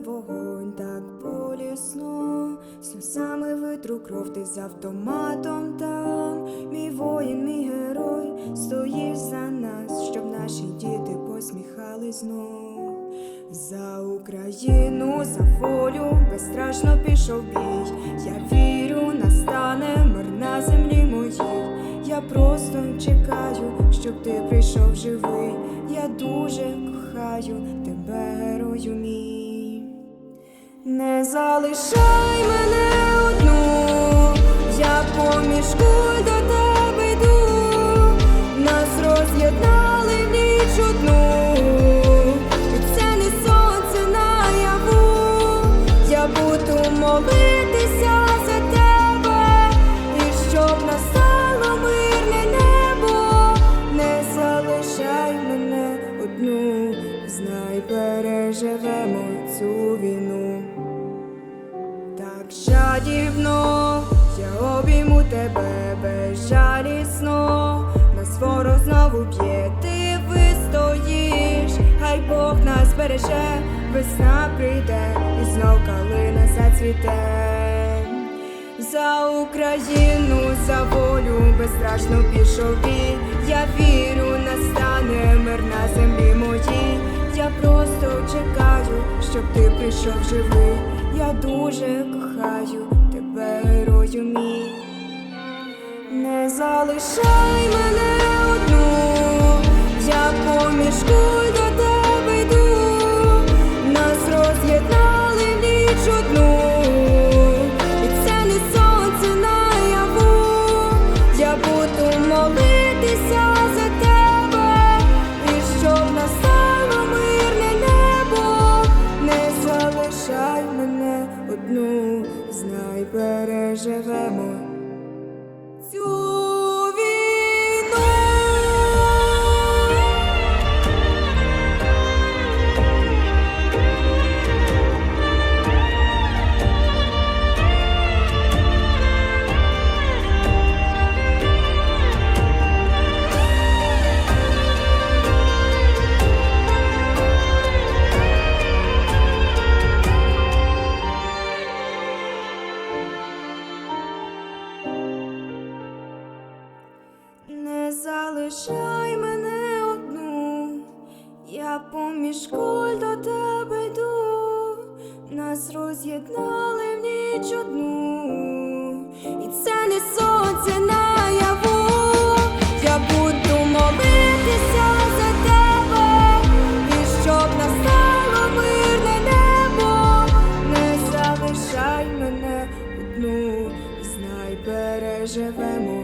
вогонь, так болісно, сльозами витру кров ти з автоматом там, мій воїн, мій герой, стоїш за нас, щоб наші діти посміхались знов. За Україну, за волю, безстрашно пішов бій. Я вірю, настане мир на землі моїй. Я просто чекаю, щоб ти прийшов живий. Я дуже кохаю тебе, герою мій. Не залишай мене одну, я поміж куль до тебе йду, нас роз'єднали в ніч одну, це не сонце наяву, я буду молитися за тебе, і щоб настало мирне небо, не залишай мене одну, знай, переживемо цю війну. Жадібно я обійму тебе безжалісно, нас ворог знову б'є, ти вистоїш, хай Бог нас береже, весна прийде, і знов калина зацвіте. За Україну, за волю безстрашно пішов бій. Я вірю, настане мир на землі моїй. Я просто чекаю, щоб ти прийшов живий. Я дуже кохаю тебе, розумій, мій. Не залишай мене знай, переживемо залишай мене одну, я поміж куль до тебе йду, нас роз'єднали в ніч одну, і це не сонце наяву, я буду молитися за тебе, і щоб настало небо, не залишай мене одну, знай, переживемо